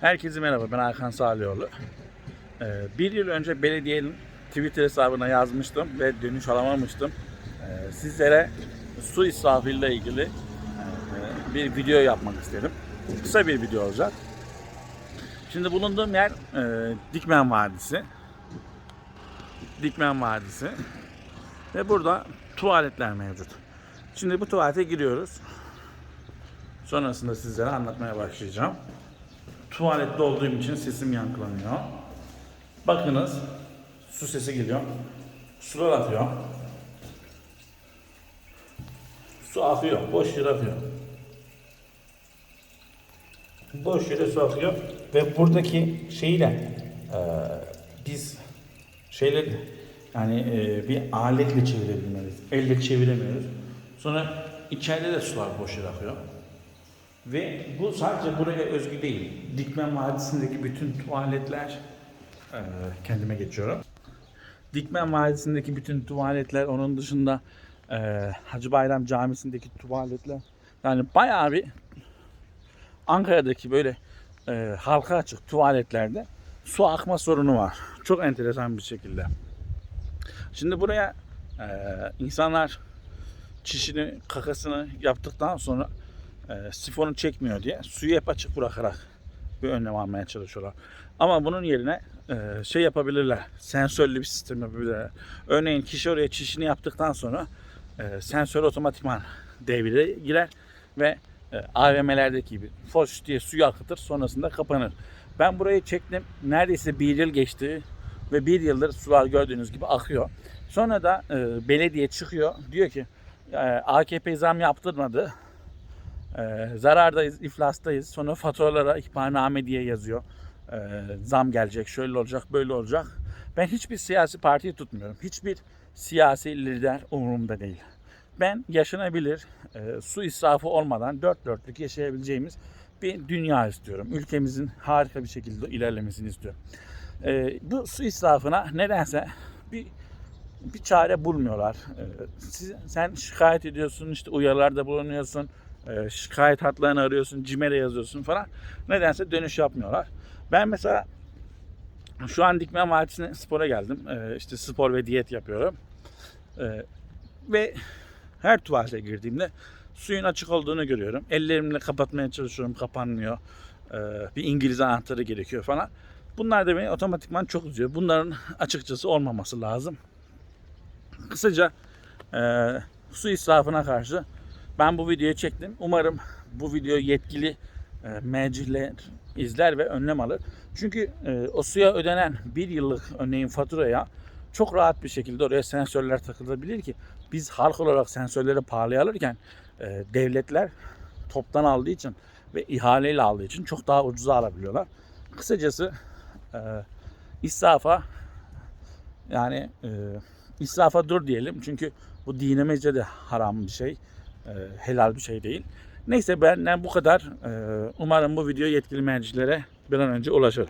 Herkese merhaba, ben Hakan Salioğlu. Ee, bir yıl önce belediyenin Twitter hesabına yazmıştım ve dönüş alamamıştım. Ee, sizlere su israfıyla ilgili e, bir video yapmak istedim. Kısa bir video olacak. Şimdi bulunduğum yer e, Dikmen Vadisi. Dikmen Vadisi. Ve burada tuvaletler mevcut. Şimdi bu tuvalete giriyoruz. Sonrasında sizlere anlatmaya başlayacağım. Tuvalette olduğum için sesim yankılanıyor. Bakınız su sesi geliyor. Sular akıyor. Su akıyor. Boş yere akıyor. Boş yere su akıyor. Ve buradaki şeyle e, biz şeyleri yani e, bir aletle çevirebilmeliyiz. Elle çeviremiyoruz. Sonra içeride de sular boş yere akıyor. Ve bu sadece buraya özgü değil. Dikmen Vadisi'ndeki bütün tuvaletler eee, kendime geçiyorum. Dikmen Vadisi'ndeki bütün tuvaletler onun dışında eee, Hacı Bayram Camisi'ndeki tuvaletler yani bayağı bir Ankara'daki böyle eee, halka açık tuvaletlerde su akma sorunu var. Çok enteresan bir şekilde. Şimdi buraya eee, insanlar çişini, kakasını yaptıktan sonra e, sifonu çekmiyor diye suyu hep açık bırakarak bir önlem almaya çalışıyorlar. Ama bunun yerine e, şey yapabilirler. Sensörlü bir sistem yapabilirler. Örneğin kişi oraya çişini yaptıktan sonra e, sensör otomatikman devreye girer ve e, AVM'lerdeki gibi foş diye suyu akıtır sonrasında kapanır. Ben burayı çektim. Neredeyse bir yıl geçti ve bir yıldır sular gördüğünüz gibi akıyor. Sonra da e, belediye çıkıyor diyor ki e, AKP zam yaptırmadı. Ee, zarardayız, iflastayız. Sonra faturalara ihbarname diye yazıyor. Ee, zam gelecek, şöyle olacak, böyle olacak. Ben hiçbir siyasi partiyi tutmuyorum. Hiçbir siyasi lider umurumda değil. Ben yaşanabilir, e, su israfı olmadan dört dörtlük yaşayabileceğimiz bir dünya istiyorum. Ülkemizin harika bir şekilde ilerlemesini istiyorum. Ee, bu su israfına nedense bir bir çare bulmuyorlar. Ee, siz- sen şikayet ediyorsun, işte uyarılarda bulunuyorsun, e, şikayet hatlarını arıyorsun, CİMER'e yazıyorsun falan. Nedense dönüş yapmıyorlar. Ben mesela şu an Dikmen Vadisi'ne spora geldim. Ee, işte spor ve diyet yapıyorum. Ee, ve her tuvalete girdiğimde suyun açık olduğunu görüyorum. Ellerimle kapatmaya çalışıyorum, kapanmıyor. Ee, bir İngiliz anahtarı gerekiyor falan. Bunlar da beni otomatikman çok üzüyor. Bunların açıkçası olmaması lazım. Kısaca e, su israfına karşı ben bu videoyu çektim. Umarım bu video yetkili e, merciler izler ve önlem alır. Çünkü e, o suya ödenen bir yıllık örneğin faturaya çok rahat bir şekilde oraya sensörler takılabilir ki biz halk olarak sensörleri pahalıya alırken e, devletler toptan aldığı için ve ihaleyle aldığı için çok daha ucuza alabiliyorlar. Kısacası e, israfa yani e, israfa dur diyelim çünkü bu dinimizce de haram bir şey. E, helal bir şey değil. Neyse benden bu kadar. E, umarım bu video yetkili mercilere bir an önce ulaşır.